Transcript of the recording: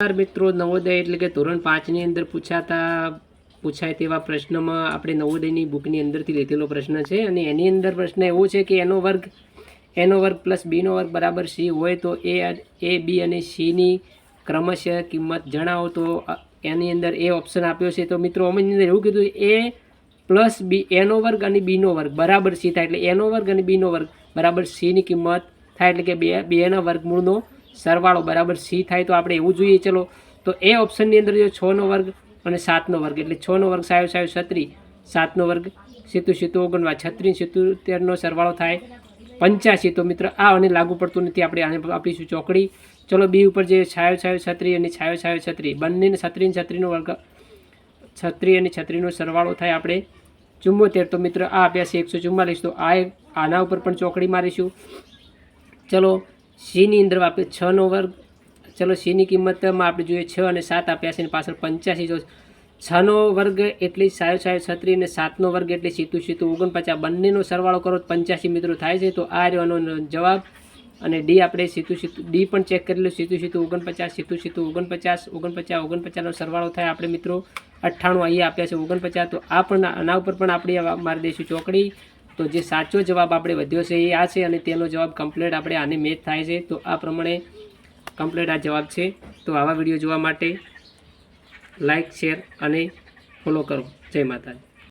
મિત્રો, નવોદય એટલે કે ધોરણ પાંચની અંદર પૂછાતા, પૂછાય તેવા પ્રશ્નમાં આપણે નવોદયની બુકની અંદરથી લીધેલો પ્રશ્ન છે અને એની અંદર પ્રશ્ન એવો છે કે એનો વર્ગ એનો વર્ગ પ્લસ બીનો વર્ગ બરાબર સી હોય તો એ એ બી અને સીની ક્રમશઃ કિંમત જણાવો. તો એની અંદર એ ઓપ્શન આપ્યો છે. તો મિત્રો, અમે અંદર એવું કીધું એ પ્લસ બી એનો વર્ગ અને બીનો વર્ગ બરાબર સી થાય. એટલે એનો વર્ગ અને બીનો વર્ગ બરાબર સીની કિંમત થાય. એટલે કે બે બેના વર્ગમૂળનો સરવાળો બરાબર સી થાય તો આપણે એવું જોઈએ, ચલો. તો એ ઓપ્શનની અંદર જો છનો વર્ગ અને સાતનો વર્ગ, એટલે છનો વર્ગ સાયો સાયો છત્રી સાતનો વર્ગ સીતું સીતું ઓગણવા છત્રી સિત્તોતેરનો સરવાળો થાય પંચ્યાસી. તો મિત્ર, આ અને લાગુ પડતું નથી, આપણે આને આપીશું ચોકડી. ચલો બી ઉપર જે છાયો છાયો છત્રી અને છાયો છાયો છત્રી, બંનેને છત્રી છત્રીનો વર્ગ, છત્રી અને છત્રીનો સરવાળો થાય આપણે ચુમ્મોતેર તો મિત્ર, આ આપ્યા છે એકસો ચુમ્માલીસ તો આ આના ઉપર પણ ચોકડી મારીશું. ચલો સીની અંદર આપણે છનો વર્ગ. ચલો સીની કિંમતમાં આપણે જોઈએ છ અને સાત આપ્યા છે પાછળ પંચ્યાસી જો છનો વર્ગ એટલે સાયો સાયો, છત્રી અને સાતનો વર્ગ એટલે સીતું સીતું, ઓગણપચાસ. બંનેનો સરવાળો કરો પંચ્યાસી મિત્રો થાય છે. તો આ રહ્યો જવાબ. અને ડી આપણે સીતું સીતું, ડી પણ ચેક કરેલું સીતું સીતું, ઓગણપચાસ, સીતું સીતું, ઓગણપચાસ ઓગણપચાસ, ઓગણપચાસનો સરવાળો થાય. આપણે મિત્રો અઠ્ઠાણું અહીંયા આપ્યા છે ઓગણપચાસ. તો આ પણ, આના ઉપર પણ આપણે મારી દઈશું ચોકડી. તો જે સાચો જવાબ આપણે વધ્યો છે એ આ છે અને તેનો જવાબ કમ્પ્લીટ આપણે આને મેચ થાય છે. તો આ પ્રમાણે કમ્પ્લીટ આ જવાબ છે. તો આવા વીડિયો જોવા માટે લાઈક શેર અને ફોલો કરો. જય માતાજી.